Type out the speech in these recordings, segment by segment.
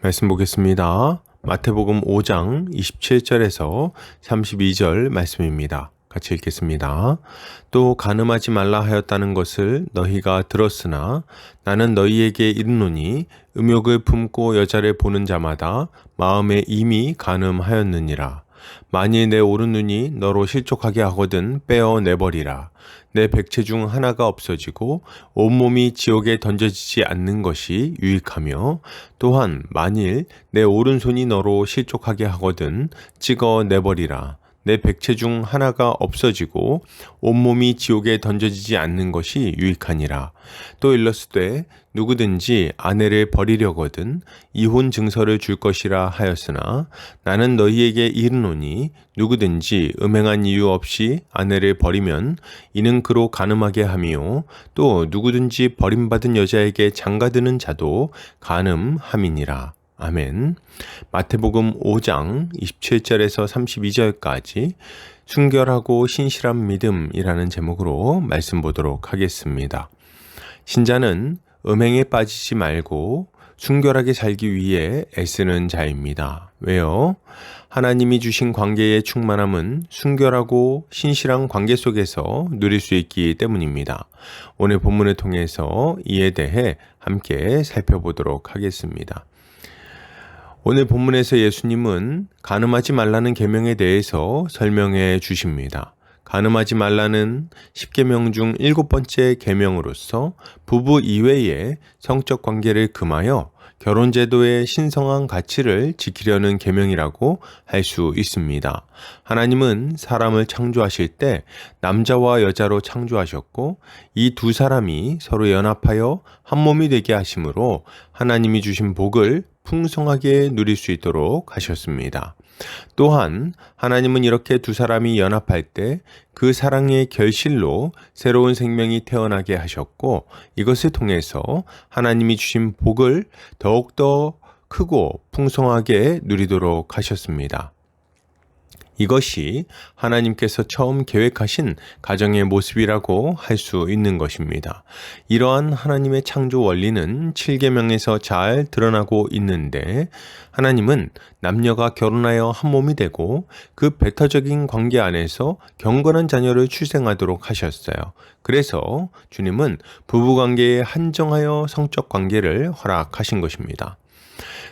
말씀 보겠습니다. 마태복음 5장 27절에서 32절 말씀입니다. 같이 읽겠습니다. 또 가늠하지 말라 하였다는 것을 너희가 들었으나 나는 너희에게 이르노니 음욕을 품고 여자를 보는 자마다 마음에 이미 가늠하였느니라. 만일 내 오른 눈이 너로 실족하게 하거든 빼어 내버리라. 내 백체 중 하나가 없어지고 온몸이 지옥에 던져지지 않는 것이 유익하며 또한 만일 내 오른손이 너로 실족하게 하거든 찍어 내버리라. 내 백체 중 하나가 없어지고 온몸이 지옥에 던져지지 않는 것이 유익하니라. 또 일렀으되 누구든지 아내를 버리려거든 이혼 증서를 줄 것이라 하였으나 나는 너희에게 이르노니 누구든지 음행한 이유 없이 아내를 버리면 이는 그로 가늠하게 하미요 또 누구든지 버림받은 여자에게 장가드는 자도 가늠함이니라. 아멘. 마태복음 5장 27절에서 32절까지 순결하고 신실한 믿음이라는 제목으로 말씀 보도록 하겠습니다. 신자는 음행에 빠지지 말고 순결하게 살기 위해 애쓰는 자입니다. 왜요? 하나님이 주신 관계의 충만함은 순결하고 신실한 관계 속에서 누릴 수 있기 때문입니다. 오늘 본문을 통해서 이에 대해 함께 살펴보도록 하겠습니다. 오늘 본문에서 예수님은 가늠하지 말라는 계명에 대해서 설명해 주십니다. 가늠하지 말라는 10계명 중 일곱 번째 계명으로서 부부 이외의 성적 관계를 금하여 결혼 제도의 신성한 가치를 지키려는 계명이라고 할 수 있습니다. 하나님은 사람을 창조하실 때 남자와 여자로 창조하셨고 이 두 사람이 서로 연합하여 한 몸이 되게 하심으로 하나님이 주신 복을 풍성하게 누릴 수 있도록 하셨습니다. 또한 하나님은 이렇게 두 사람이 연합할 때 그 사랑의 결실로 새로운 생명이 태어나게 하셨고 이것을 통해서 하나님이 주신 복을 더욱더 크고 풍성하게 누리도록 하셨습니다. 이것이 하나님께서 처음 계획하신 가정의 모습이라고 할 수 있는 것입니다. 이러한 하나님의 창조 원리는 7계명에서 잘 드러나고 있는데 하나님은 남녀가 결혼하여 한 몸이 되고 그 배타적인 관계 안에서 경건한 자녀를 출생하도록 하셨어요. 그래서 주님은 부부 관계에 한정하여 성적 관계를 허락하신 것입니다.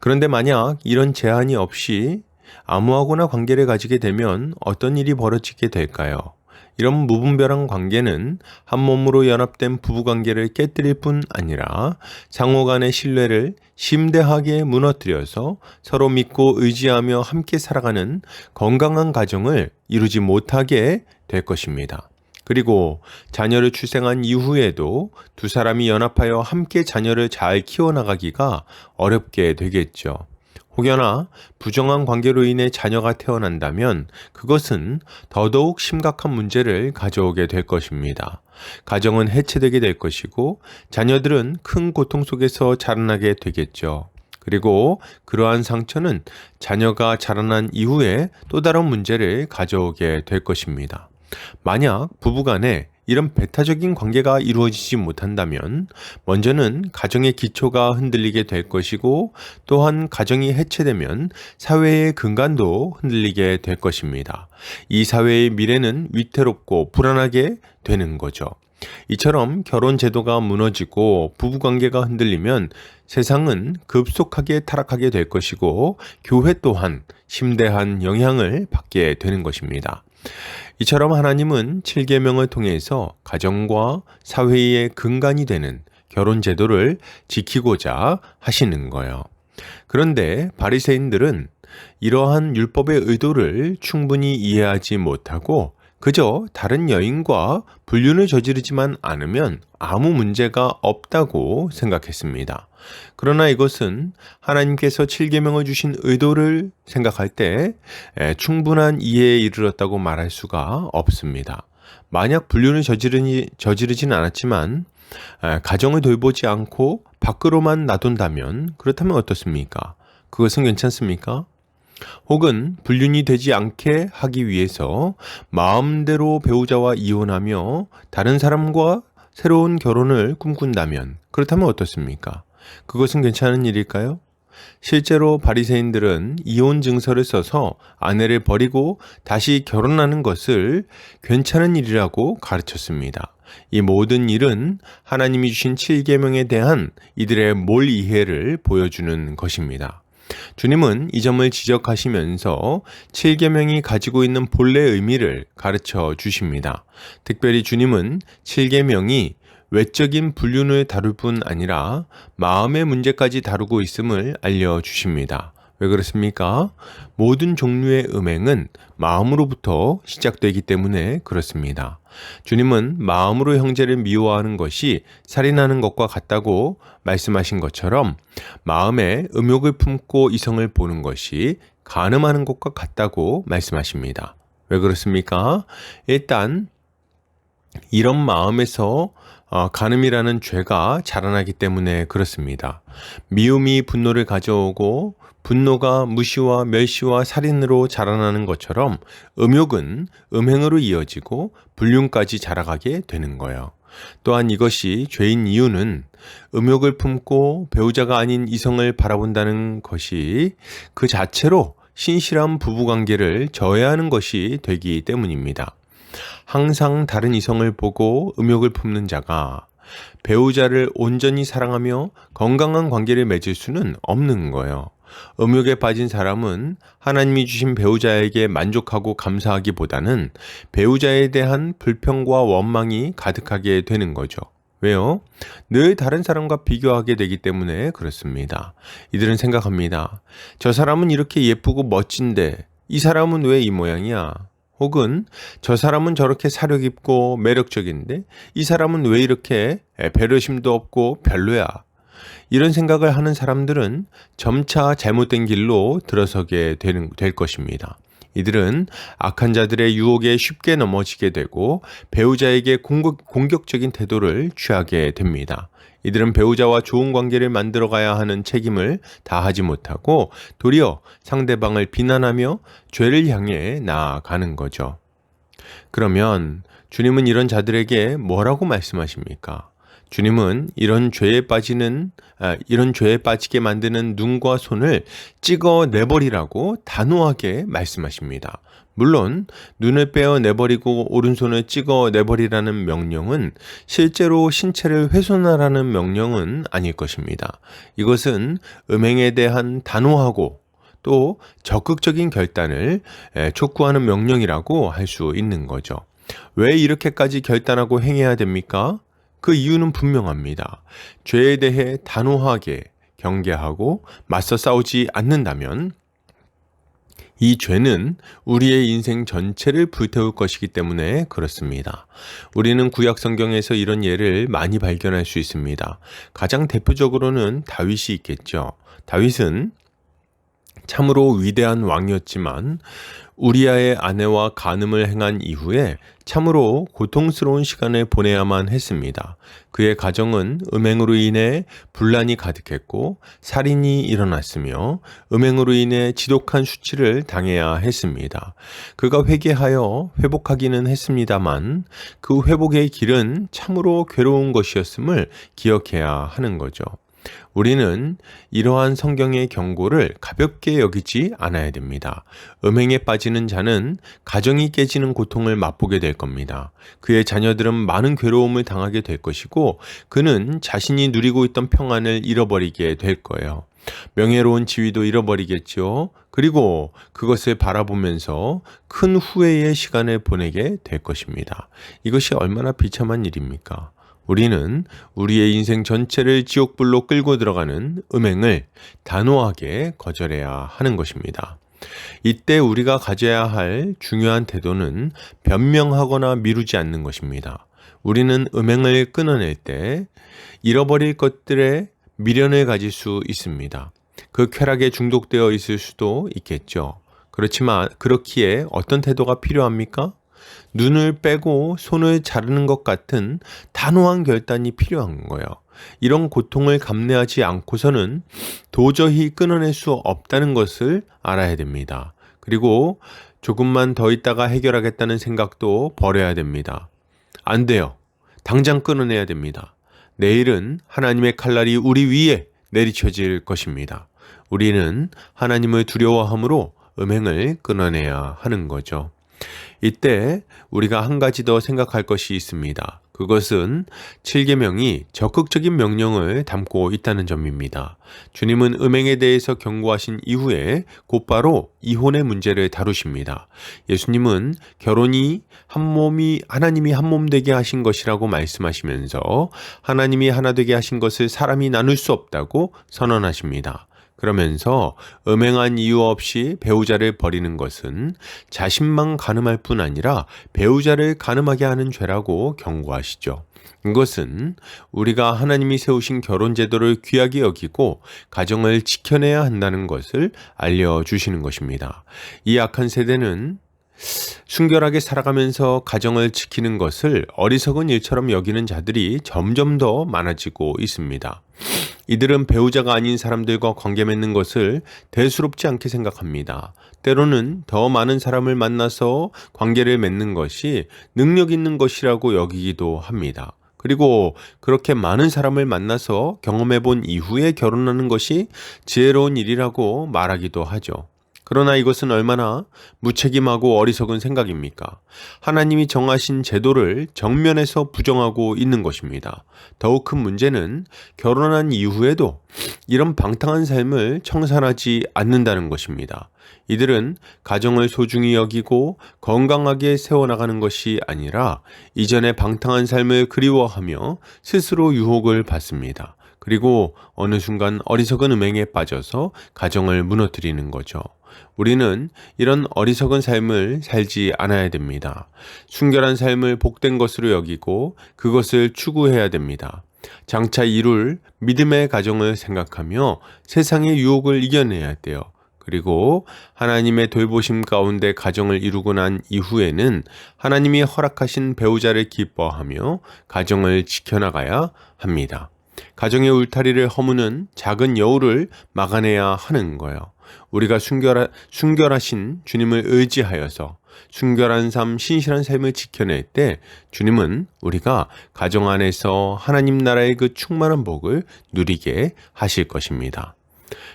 그런데 만약 이런 제한이 없이 아무하고나 관계를 가지게 되면 어떤 일이 벌어지게 될까요? 이런 무분별한 관계는 한 몸으로 연합된 부부 관계를 깨뜨릴 뿐 아니라 상호 간의 신뢰를 심대하게 무너뜨려서 서로 믿고 의지하며 함께 살아가는 건강한 가정을 이루지 못하게 될 것입니다. 그리고 자녀를 출생한 이후에도 두 사람이 연합하여 함께 자녀를 잘 키워나가기가 어렵게 되겠죠. 혹여나 부정한 관계로 인해 자녀가 태어난다면 그것은 더더욱 심각한 문제를 가져오게 될 것입니다. 가정은 해체되게 될 것이고 자녀들은 큰 고통 속에서 자라나게 되겠죠. 그리고 그러한 상처는 자녀가 자라난 이후에 또 다른 문제를 가져오게 될 것입니다. 만약 부부간에 이런 배타적인 관계가 이루어지지 못한다면 먼저는 가정의 기초가 흔들리게 될 것이고 또한 가정이 해체되면 사회의 근간도 흔들리게 될 것입니다. 이 사회의 미래는 위태롭고 불안하게 되는 거죠. 이처럼 결혼 제도가 무너지고 부부 관계가 흔들리면 세상은 급속하게 타락하게 될 것이고 교회 또한 심대한 영향을 받게 되는 것입니다. 이처럼 하나님은 7계명을 통해서 가정과 사회의 근간이 되는 결혼 제도를 지키고자 하시는 거예요. 그런데 바리새인들은 이러한 율법의 의도를 충분히 이해하지 못하고 그저 다른 여인과 불륜을 저지르지만 않으면 아무 문제가 없다고 생각했습니다. 그러나 이것은 하나님께서 7계명을 주신 의도를 생각할 때 충분한 이해에 이르렀다고 말할 수가 없습니다. 만약 불륜을 저지르니, 저지르진 않았지만 가정을 돌보지 않고 밖으로만 놔둔다면 그렇다면 어떻습니까? 그것은 괜찮습니까? 혹은 불륜이 되지 않게 하기 위해서 마음대로 배우자와 이혼하며 다른 사람과 새로운 결혼을 꿈꾼다면 그렇다면 어떻습니까? 그것은 괜찮은 일일까요? 실제로 바리새인들은 이혼 증서를 써서 아내를 버리고 다시 결혼하는 것을 괜찮은 일이라고 가르쳤습니다. 이 모든 일은 하나님이 주신 7계명에 대한 이들의 몰 이해를 보여주는 것입니다. 주님은 이 점을 지적하시면서 7계명이 가지고 있는 본래 의미를 가르쳐 주십니다. 특별히 주님은 7계명이 외적인 불륜을 다룰 뿐 아니라 마음의 문제까지 다루고 있음을 알려 주십니다. 왜 그렇습니까? 모든 종류의 음행은 마음으로부터 시작되기 때문에 그렇습니다. 주님은 마음으로 형제를 미워하는 것이 살인하는 것과 같다고 말씀하신 것처럼 마음에 음욕을 품고 이성을 보는 것이 간음하는 것과 같다고 말씀하십니다. 왜 그렇습니까? 일단 이런 마음에서 어, 간음이라는 죄가 자라나기 때문에 그렇습니다. 미움이 분노를 가져오고 분노가 무시와 멸시와 살인으로 자라나는 것처럼 음욕은 음행으로 이어지고 불륜까지 자라가게 되는 거예요. 또한 이것이 죄인 이유는 음욕을 품고 배우자가 아닌 이성을 바라본다는 것이 그 자체로 신실한 부부관계를 저해하는 것이 되기 때문입니다. 항상 다른 이성을 보고 음욕을 품는 자가 배우자를 온전히 사랑하며 건강한 관계를 맺을 수는 없는 거예요. 음욕에 빠진 사람은 하나님이 주신 배우자에게 만족하고 감사하기보다는 배우자에 대한 불평과 원망이 가득하게 되는 거죠. 왜요? 늘 다른 사람과 비교하게 되기 때문에 그렇습니다. 이들은 생각합니다. 저 사람은 이렇게 예쁘고 멋진데 이 사람은 왜 이 모양이야? 혹은 저 사람은 저렇게 사려 깊고 매력적인데 이 사람은 왜 이렇게 배려심도 없고 별로야. 이런 생각을 하는 사람들은 점차 잘못된 길로 들어서게 되는, 될 것입니다. 이들은 악한 자들의 유혹에 쉽게 넘어지게 되고 배우자에게 공격, 공격 적인 태도를 취하게 됩니다. 이들은 배우자와 좋은 관계를 만들어 가야 하는 책임을 다하지 못하고 도리어 상대방을 비난하며 죄를 향해 나아가는 거죠. 그러면 주님은 이런 자들에게 뭐라고 말씀하십니까? 주님은 이런 죄에 빠지는 아, 이런 죄에 빠지게 만드는 눈과 손을 찍어 내버리라고 단호하게 말씀하십니다. 물론 눈을 빼어 내버리고 오른손을 찍어 내버리라는 명령은 실제로 신체를 훼손하라는 명령은 아닐 것입니다. 이것은 음행에 대한 단호하고 또 적극적인 결단을 촉구하는 명령이라고 할 수 있는 거죠. 왜 이렇게까지 결단하고 행해야 됩니까? 그 이유는 분명합니다. 죄에 대해 단호하게 경계하고 맞서 싸우지 않는다면 이 죄는 우리의 인생 전체를 불태울 것이기 때문에 그렇습니다. 우리는 구약 성경에서 이런 예를 많이 발견할 수 있습니다. 가장 대표적으로는 다윗이 있겠죠. 다윗은 참으로 위대한 왕이었지만 우리아의 아내와 간음을 행한 이후에 참으로 고통스러운 시간을 보내야만 했습니다. 그의 가정은 음행으로 인해 분란이 가득했고 살인이 일어났으며 음행으로 인해 지독한 수치를 당해야 했습니다. 그가 회개하여 회복하기는 했습니다만 그 회복의 길은 참으로 괴로운 것이었음을 기억해야 하는 거죠. 우리는 이러한 성경의 경고를 가볍게 여기지 않아야 됩니다. 음행에 빠지는 자는 가정이 깨지는 고통을 맛보게 될 겁니다. 그의 자녀들은 많은 괴로움을 당하게 될 것이고 그는 자신이 누리고 있던 평안을 잃어버리게 될 거예요. 명예로운 지위도 잃어버리겠죠. 그리고 그것을 바라보면서 큰 후회의 시간을 보내게 될 것입니다. 이것이 얼마나 비참한 일입니까? 우리는 우리의 인생 전체를 지옥불로 끌고 들어가는 음행을 단호하게 거절해야 하는 것입니다. 이때 우리가 가져야 할 중요한 태도는 변명하거나 미루지 않는 것입니다. 우리는 음행을 끊어낼 때 잃어버릴 것들에 미련을 가질 수 있습니다. 그 쾌락에 중독되어 있을 수도 있겠죠. 그렇지만 그렇기에 어떤 태도가 필요합니까? 눈을 빼고 손을 자르는 것 같은 단호한 결단이 필요한 거예요. 이런 고통을 감내하지 않고서는 도저히 끊어낼 수 없다는 것을 알아야 됩니다. 그리고 조금만 더 있다가 해결하겠다는 생각도 버려야 됩니다. 안 돼요. 당장 끊어내야 됩니다. 내일은 하나님의 칼날이 우리 위에 내리쳐질 것입니다. 우리는 하나님을 두려워함으로 음행을 끊어내야 하는 거죠. 이때 우리가 한 가지 더 생각할 것이 있습니다. 그것은 7계명이 적극적인 명령을 담고 있다는 점입니다. 주님은 음행에 대해서 경고하신 이후에 곧바로 이혼의 문제를 다루십니다. 예수님은 결혼이 한 몸이 하나님이 한 몸 되게 하신 것이라고 말씀하시면서 하나님이 하나 되게 하신 것을 사람이 나눌 수 없다고 선언하십니다. 그러면서 음행한 이유 없이 배우자를 버리는 것은 자신만 가늠할 뿐 아니라 배우자를 가늠하게 하는 죄라고 경고하시죠. 이것은 우리가 하나님이 세우신 결혼 제도를 귀하게 여기고 가정을 지켜내야 한다는 것을 알려주시는 것입니다. 이 악한 세대는 순결하게 살아가면서 가정을 지키는 것을 어리석은 일처럼 여기는 자들이 점점 더 많아지고 있습니다. 이들은 배우자가 아닌 사람들과 관계 맺는 것을 대수롭지 않게 생각합니다. 때로는 더 많은 사람을 만나서 관계를 맺는 것이 능력 있는 것이라고 여기기도 합니다. 그리고 그렇게 많은 사람을 만나서 경험해 본 이후에 결혼하는 것이 지혜로운 일이라고 말하기도 하죠. 그러나 이것은 얼마나 무책임하고 어리석은 생각입니까? 하나님이 정하신 제도를 정면에서 부정하고 있는 것입니다. 더욱 큰 문제는 결혼한 이후에도 이런 방탕한 삶을 청산하지 않는다는 것입니다. 이들은 가정을 소중히 여기고 건강하게 세워나가는 것이 아니라 이전의 방탕한 삶을 그리워하며 스스로 유혹을 받습니다. 그리고 어느 순간 어리석은 음행에 빠져서 가정을 무너뜨리는 거죠. 우리는 이런 어리석은 삶을 살지 않아야 됩니다. 순결한 삶을 복된 것으로 여기고 그것을 추구해야 됩니다. 장차 이룰 믿음의 가정을 생각하며 세상의 유혹을 이겨내야 돼요. 그리고 하나님의 돌보심 가운데 가정을 이루고 난 이후에는 하나님이 허락하신 배우자를 기뻐하며 가정을 지켜나가야 합니다. 가정의 울타리를 허무는 작은 여우를 막아내야 하는 거예요. 우리가 순결하, 순결하신 주님을 의지하여서 순결한 삶, 신실한 삶을 지켜낼 때 주님은 우리가 가정 안에서 하나님 나라의 그 충만한 복을 누리게 하실 것입니다.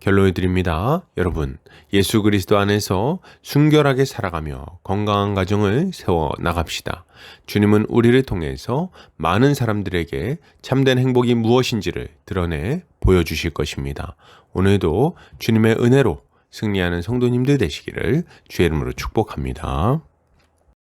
결론을 드립니다. 여러분, 예수 그리스도 안에서 순결하게 살아가며 건강한 가정을 세워 나갑시다. 주님은 우리를 통해서 많은 사람들에게 참된 행복이 무엇인지를 드러내 보여주실 것입니다. 오늘도 주님의 은혜로 승리하는 성도님들 되시기를 주의 이름으로 축복합니다.